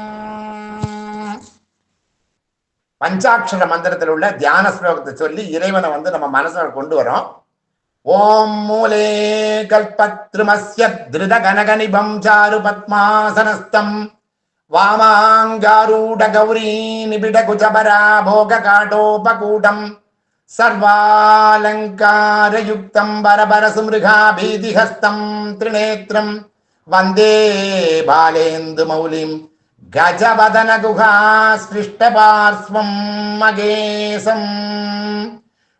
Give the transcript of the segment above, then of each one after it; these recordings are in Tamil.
ஓம். பஞ்சாட்சர மந்திரத்தில் உள்ள தியான ஸ்லோகத்தை சொல்லி இறைவனை வந்து நம்ம மனசுல கொண்டு வரோம். ஓம் மூலே கல்பத்ருமஸ்ய திருத கனகனிபம் சாரு பத்மாசனஸ்தம் வாமாங்காரூட கௌரி நிபிட குஜபரா போக காட்டோபகூடம் सर्वालङ्कारयुक्तं वरबरसुमृगाभीतिहस्तं त्रिनेत्रं वन्दे बालेन्दुमौलिं गजवदनगुहास्पृष्टपार्श्वं मगेशम्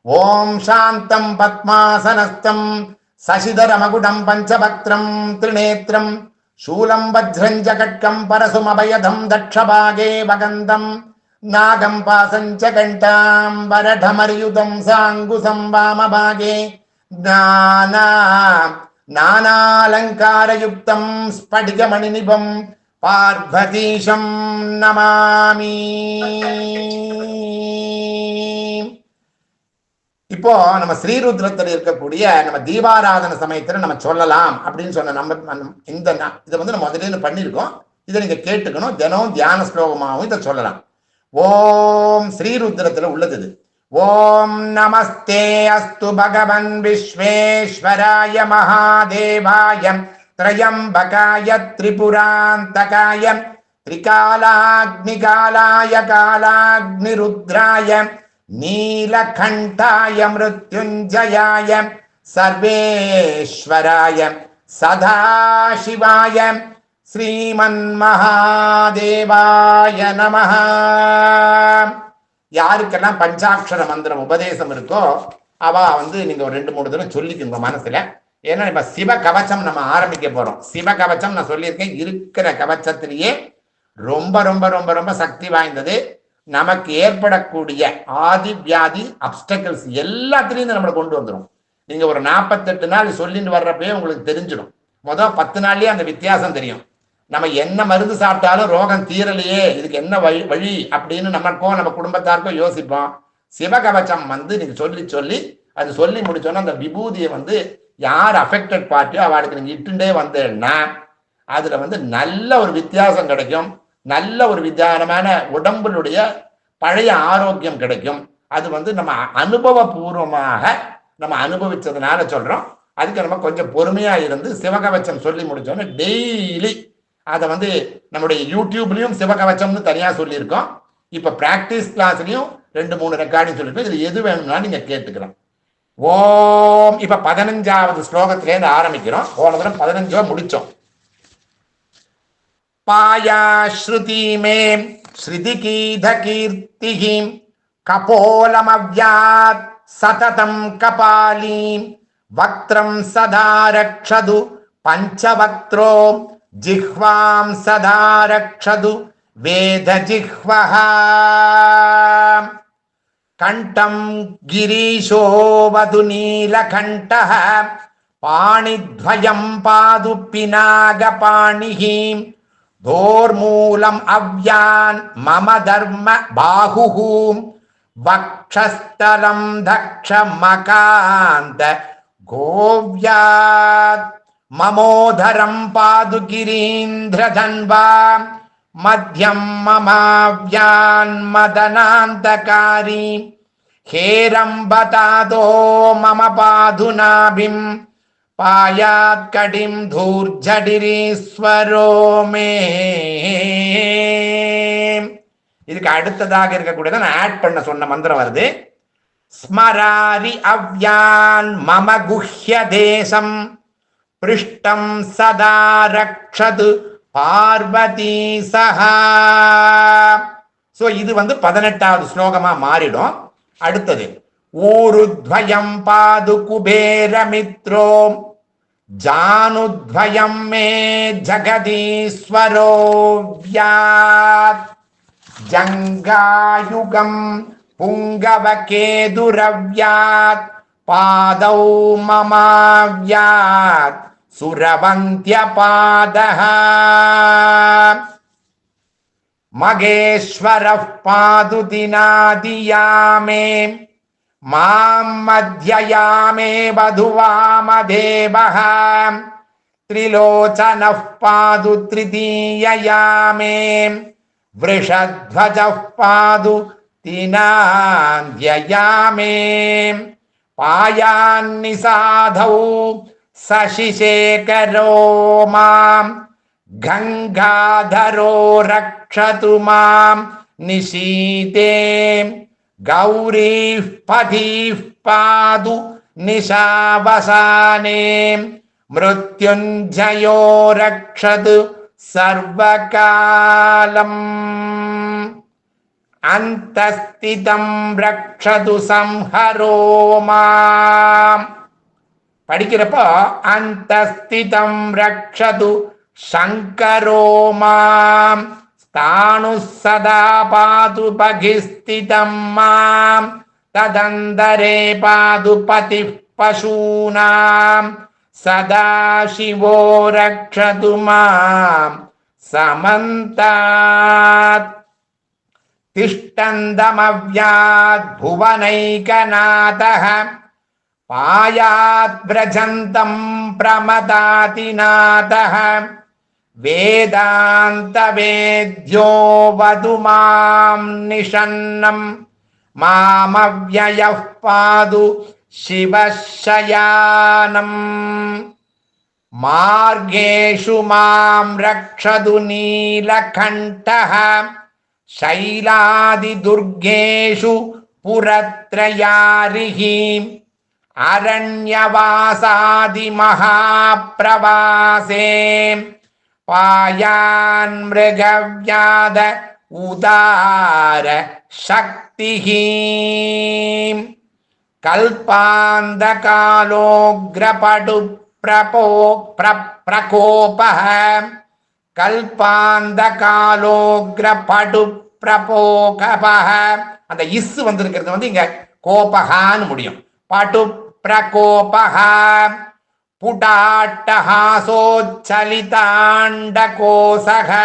ॐ शान्तं पद्मासनस्थं शशिधरमगुडं पञ्चभक्त्रं त्रिनेत्रं शूलं वज्रञ्जकट्कं परसुमभयधं दक्षभागे वगन्तम् नागं पासं च घण्टां वरढमर्युतं साङ्गुसं वामभागे नाना नानालङ्कारयुक्तं स्फटिकमणिनिभं पार्वतीशं नमामि இப்போ நம்ம ஸ்ரீருத்ரத்தில் இருக்கக்கூடிய நம்ம தீபாராதன சமயத்துல நம்ம சொல்லலாம் அப்படின்னு சொன்ன நம்ம நம்ம இந்த நா- இதை வந்து நம்ம முதல்ல இருந்து பண்ணியிருக்கோம் இதை நீங்க கேட்டுக்கணும் தினம் தியான ஸ்லோகமாகவும் இதை சொல்லலாம் ஓம் ஸ்ரீருத்ரத்துல உள்ளது இது ஓம் நமஸ்தே அஸ்து பகவன் விஸ்வேஸ்வராய மகாதேவாய திரையம்பகாய திரிபுராந்தகாய त्रिकालाग्निकालाय कालाग्निरुद्राय नीलकण्ठाय मृत्युञ्जयाय सर्वेश्वराय सदाशिवाय ஸ்ரீமன்மகாதேவாய நமஹ. யாருக்கெல்லாம் பஞ்சாட்சர மந்திரம் உபதேசம் இருக்கோ அவ வந்து நீங்க ஒரு ரெண்டு மூணு தடவை சொல்லிக்கோங்க மனசுல. ஏன்னா இப்ப சிவ கவச்சம் நம்ம ஆரம்பிக்க போறோம். சிவ கவச்சம் நான் சொல்லியிருக்கேன். இருக்கிற கவச்சத்திலேயே ரொம்ப ரொம்ப ரொம்ப ரொம்ப சக்தி வாய்ந்தது. நமக்கு ஏற்படக்கூடிய ஆதி வியாதி அப்டக்கிள்ஸ் எல்லாத்துலேயும் நம்மளை கொண்டு வந்துடும் நீங்க ஒரு நாற்பத்தெட்டு நாள் சொல்லிட்டு வர்றப்பயே உங்களுக்கு தெரிஞ்சிடும். மொதல் பத்து நாள்லயே அந்த வித்தியாசம் தெரியும். நம்ம என்ன மருந்து சாப்பிட்டாலும் ரோகம் தீரலையே. இதுக்கு என்ன வழி வழி அப்படின்னு நமக்கும் நம்ம குடும்பத்தாருக்கும் யோசிப்போம். சிவகவச்சம் வந்து நீங்க சொல்லி சொல்லி அது சொல்லி முடிச்சோன்னா அந்த விபூதியை வந்து யார் அஃபெக்டட் பார்ட்டியோ அவளுக்கு நீங்க இட்டுண்டே வந்தேன்னா அதுல வந்து நல்ல ஒரு வித்தியாசம் கிடைக்கும். நல்ல ஒரு வித்தியாசமான உடம்புடைய பழைய ஆரோக்கியம் கிடைக்கும். அது வந்து நம்ம அனுபவபூர்வமாக நம்ம அனுபவிச்சதுனால சொல்றோம். அதுக்கு நம்ம கொஞ்சம் பொறுமையா இருந்து சிவகவச்சம் சொல்லி முடிச்சோன்னா டெய்லி அதை வந்து நம்முடைய யூடியூப்லயும் சிவகவச்சம்னு தனியா சொல்லியிருக்கோம். இப்ப ப்ராக்டிஸ் கிளாஸ்லயும் ரெண்டு மூணு ரெக்கார்டிங் சொல்லியிருக்கோம். இதில் எது வேணும்னாலும் நீங்க கேட்டுக்கலாம். ஓம். இப்ப பதினஞ்சாவது ஸ்லோகத்திலேருந்து ஆரம்பிக்கிறோம். போன தடவை பதினஞ்சோ முடிச்சோம். பாயா ஸ்ருதி மே ஸ்ருதி கீத கீர்த்திகி கபோலமவ்யாத் சததம் கபாலீம். வக்ரம் சதா ரக்ஷது. பஞ்சவக்ரோ जिह्वां सदा रक्षतु वेदजिह्वः कण्ठं गिरीशो वधु नीलकण्ठः पाणिद्वयं पादु पिनागपाणिः दोर्मूलम् अव्यान् मम धर्म बाहुः वक्षस्थलं दक्षमकान्त गोव्यात् மமோதரம் பாது கிரீந்திரதன்வா. மத்தியம் மமாவ்யான்மதனாந்தகாரி ஹேரம்பதாதோ மம பாதுநாபிம் பாயாத்கடிம் தூர்ஜடிரீஸ்வரோ மே. இதுக்கு அடுத்ததாக இருக்கக்கூடியதை நான் ஆட் பண்ண சொன்ன மந்திரம் வருது. ஸ்மராரி அவ்யான் மம குஹ்ய தேசம். பிருஷ்டம் சதா ரக்ஷது பார்வதி சஹா சோ இது வந்து பதினெட்டாவது ஸ்லோகமா மாறிடும். அடுத்தது ஊருத்வயம் பாது குபேரமித்ரோ ஜானுத்வயம் மே ஜகதீஸ்வரோ வியாத். ஜங்காயுகம் புங்கவகேதுரவ்யாத் పాదౌ మమావ్యాత్ సురవంత్యపాదః. మగేశ్వరః పాదుదినాదియామే మాం మధ్యయామే వధువామదేవః. त्रिलोचनः पादु तृतीययामे वृषध्वजः पादु तिनान्द्ययामे पायान्निसाधौ शशिशेखरो मां गङ्गाधरो रक्षतु मां निशीते गौरीः पथीः पादु निशावसाने मृत्युञ्जयो रक्षतु सर्वकालम् అంతస్థితం రక్షదు సంహరో మాం படிக்கிறப்போ அந்தஸ்திதம் ரக்ஷது சங்கரோமாம் ஸ்தானு சதா பாது பகிஸ்திதம் மாம் ததந்தரே பாது பதி பசூனாம் சதா சிவோ ரக்ஷது மாம் சமந்தாத் तिष्ठन्दमव्यात् भुवनैकनाथः पायात् व्रजन्तं प्रमदातिनाथः वेदान्तवेद्यो वधु मां निषन्नं मामव्ययः पादु शिवशयानम् मार्गेषु मां रक्षतु नीलकण्ठः शैलादिदुर्गेषु पुरत्रयारिः अरण्यवासादिमहाप्रवासे पायान्मृगव्याद उदार शक्तिः कल्पान्धकालोऽग्रपटु प्रपो கல்பாந்த காலோக்ர படு பிரபோகபக அந்த இஸ் வந்திருக்கிறது வந்து இங்க கோபகான்னு முடியும். படு பிரகோபக புடாட்டஹாசோச்சலிதாண்ட கோசக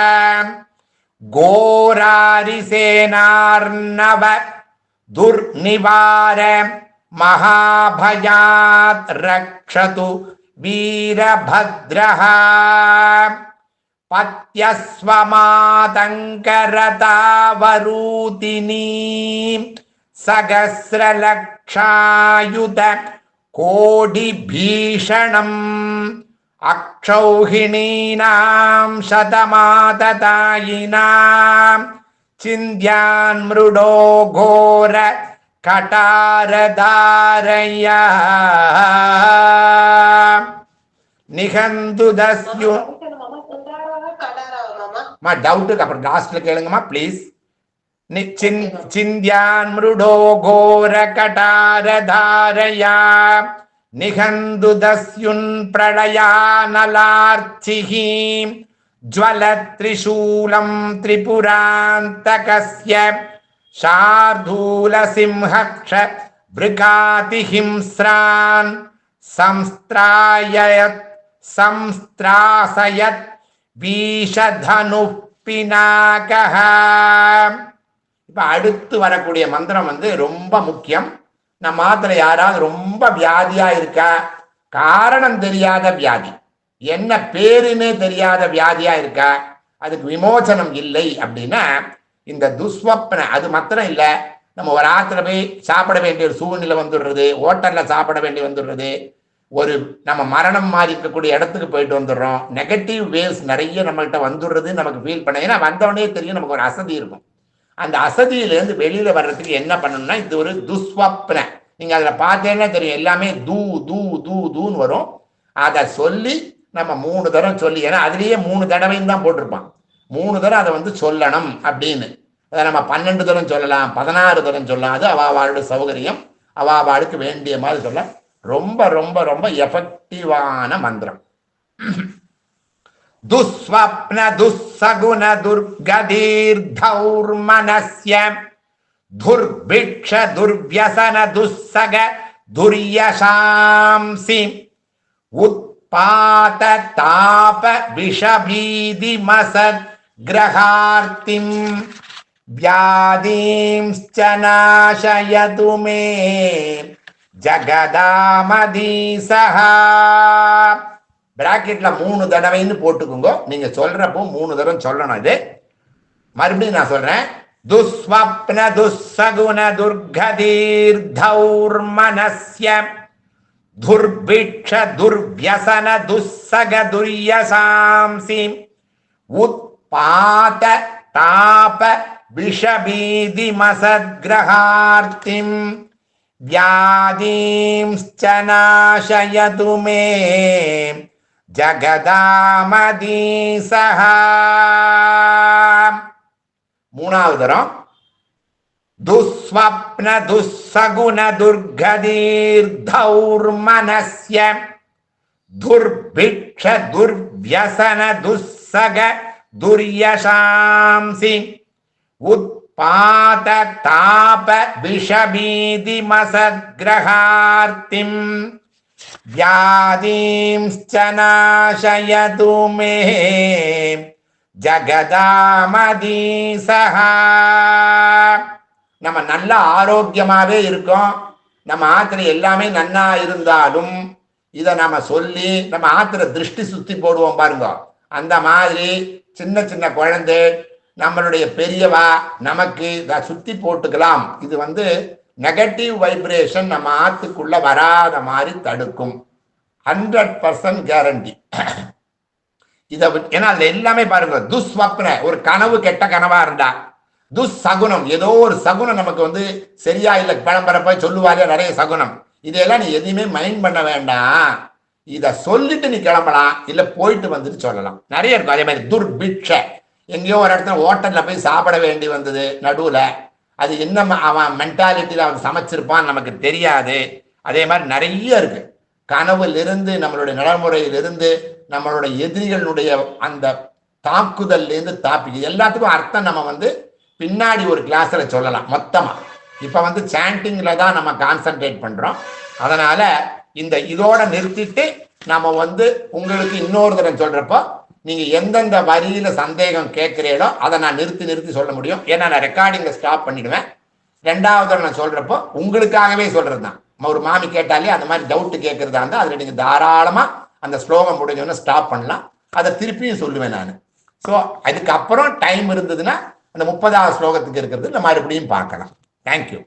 கோராரிசேனார்ணவ. துர்நிவார. மகாபயாத் ரக்ஷது. வீரபத்ரஹா. पत्यस्वमातङ्करतावरूतिनी सहस्रलक्षायुत कोटिभीषणम् अक्षौहिणीनां शतमाततायिनां चिन्त्यान्मृडो घोर कटारधारया निघन्तुदस्यु மா டவுட்டுக்கு அப்புறம் லாஸ்ட்ல கேளுங்கம்மா ப்ளீஸ் சிந்தியான் மிருடோ கோர கடார தாரயா நிகந்து தஸ்யுன் பிரளயானலார்ச்சிஹி ஜ்வல திரிசூலம் திரிபுராந்தகஸ்ய शार्दूल सिंहक्ष भृगातिहिंस्रान् संस्त्राययत् संस्त्रासयत् வீஷதனு பினாகः இப்ப அடுத்து வரக்கூடிய மந்திரம் வந்து ரொம்ப முக்கியம். நம்ம மாத்திர யாராவது ரொம்ப வியாதியா இருக்கா காரணம் தெரியாத வியாதி. என்ன பேருன்னே தெரியாத வியாதியா இருக்கா அதுக்கு விமோசனம் இல்லை அப்படின்னா இந்த துஸ்வப்ன அது மாத்திரம் இல்லை நம்ம ஒரு ஆத்துல போய் சாப்பிட வேண்டிய ஒரு சூழ்நிலை வந்துடுறது ஹோட்டல்ல சாப்பிட வேண்டி வந்துடுறது ஒரு நம்ம மரணம் மாதிரி இருக்கக்கூடிய இடத்துக்கு போயிட்டு வந்துடுறோம். நெகட்டிவ் வேவ்ஸ் நிறைய நம்மகிட்ட வந்துடுறது நமக்கு ஃபீல் பண்ண ஏன்னா வந்தவொடனே தெரியும் நமக்கு ஒரு அசதி இருக்கும். அந்த அசதியிலேருந்து வெளியில் வர்றதுக்கு என்ன பண்ணணும்னா இது ஒரு துஸ்வப்ன. நீங்கள் அதில் பார்த்தேன்னா தெரியும் எல்லாமே தூ தூ தூ தூன்னு வரும். அதை சொல்லி நம்ம மூணு தரம் சொல்லி ஏன்னா அதுலேயே மூணு தடவையும் தான் போட்டிருப்பான். மூணு தரம் அதை வந்து சொல்லணும் அப்படின்னு. அதை நம்ம பன்னெண்டு தரம் சொல்லலாம் பதினாறு தரம் சொல்லலாம். அது அவாவாளோட சௌகரியம். அவாவாளுக்கு வேண்டிய மாதிரி சொல்லலாம். ரொம்ப ரொம்ப ரொம்ப எஃபெக்டிவான மந்திரம். துஸ்வப்ன துஸ்ஸகுண துர்கதீர்தௌர்மனஸ்ய துர்பிக்ஷ துர்வியசன துஸ்ஸக துர்யசாம்சி உத்பாத தாப விஷபீதிமசத் கிரகார்த்திம் வியாதீம்ச்ச நாசயது மே ஜகதாமதீசா பிராக்கெட்ல மூணு தடவைன்னு போட்டுக்கோங்க. நீங்க சொல்றப்போ மூணு தடவை சொல்லணும் இது. மறுபடியும் நான் சொல்றேன். துஸ்வப்ன துஸ்ஸகுண துர்கதீர்தௌர்மனஸ்ய. துர்பிக்ஷ துர்வியசன துஸ்ஸக துர்யசாம்சி. உத்பாத தாப விஷபீதி மசத்கிரகார்த்திம் व्याधींश्च नाशयतु मे ஜகதாமதீசஹ மூணாவது தரம் துஸ்வப்ன துஸ்ஸகுண துர்கதீர்தௌர்மனஸ்ய துர்பிக்ஷ துர்வியசன துஸ்ஸக துர்யசாம்சி பாத தாப விஷபீதி மசக்ரஹார்த்திம் வியாதிம்ச்ச நாசயது மே ஜகதாமதீசஹா நம்ம நல்ல ஆரோக்கியமாகவே இருக்கோம். நம்ம ஆத்திரை எல்லாமே நன்னா இருந்தாலும் இதை நம்ம சொல்லி நம்ம ஆத்திர திருஷ்டி சுத்தி போடுவோம் பாருங்க. அந்த மாதிரி சின்ன சின்ன குழந்தை நம்மளுடைய பெரியவா நமக்கு இதை சுத்தி போட்டுக்கலாம். இது வந்து நெகட்டிவ் வைப்ரேஷன் நம்ம ஆத்துக்குள்ள வராத மாதிரி தடுக்கும். ஹண்ட்ரட் பர்சன்ட் கேரண்டி இதை ஏன்னா அதுல எல்லாமே பாருங்க துஸ்வப்ன ஒரு கனவு கெட்ட கனவா இருந்தா துஸ்சகுனம் ஏதோ ஒரு சகுனம் நமக்கு வந்து சரியா இல்லை கிளம்புறப்ப சொல்லுவாரே நிறைய சகுனம் இதையெல்லாம் நீ எதையுமே மைண்ட் பண்ண வேண்டாம். இதை சொல்லிட்டு நீ கிளம்பலாம் இல்லை போயிட்டு வந்துட்டு சொல்லலாம். நிறைய இருக்கும் அதே மாதிரி துர்பிக்ஷ. எங்கேயோ ஒரு இடத்துல ஹோட்டலில் போய் சாப்பிட வேண்டி வந்தது நடுவில். அது என்ன ம- அவன் மென்டாலிட்டியில் அவன் சமைச்சிருப்பான் நமக்கு தெரியாது. அதே மாதிரி நிறைய இருக்கு. கனவுலிருந்து நம்மளுடைய நடைமுறையிலிருந்து நம்மளுடைய எதிரிகளுடைய அந்த தாக்குதல்லேருந்து தாப்பி எல்லாத்துக்கும் அர்த்தம் நம்ம வந்து பின்னாடி ஒரு கிளாஸில் சொல்லலாம் மொத்தமாக இப்போ வந்து சாண்டிங்கில் தான் நம்ம கான்சென்ட்ரேட் பண்ணுறோம் அதனால் இந்த இதோட நிறுத்திட்டு நம்ம வந்து உங்களுக்கு இன்னொரு தடவை சொல்கிறப்போ நீங்கள் எந்தெந்த வரியில் சந்தேகம் கேட்குறீங்களோ அதை நான் நிறுத்தி நிறுத்தி சொல்ல முடியும். ஏன்னா நான் ரெக்கார்டிங்கில் ஸ்டாப் பண்ணிடுவேன். ரெண்டாவது நான் சொல்கிறப்போ உங்களுக்காகவே சொல்கிறது தான் ஒரு மாமி கேட்டாலே அந்த மாதிரி டவுட்டு கேட்குறதா இருந்தால் அதில் நீங்கள் தாராளமாக அந்த ஸ்லோகம் முடிஞ்சோடனே ஸ்டாப் பண்ணலாம். அதை திருப்பியும் சொல்லுவேன் நான். ஸோ அதுக்கப்புறம் டைம் இருந்ததுன்னா அந்த முப்பதாவது ஸ்லோகத்துக்கு இருக்கிறது நம்ம மறுபடியும் பார்க்கலாம். தேங்க்யூ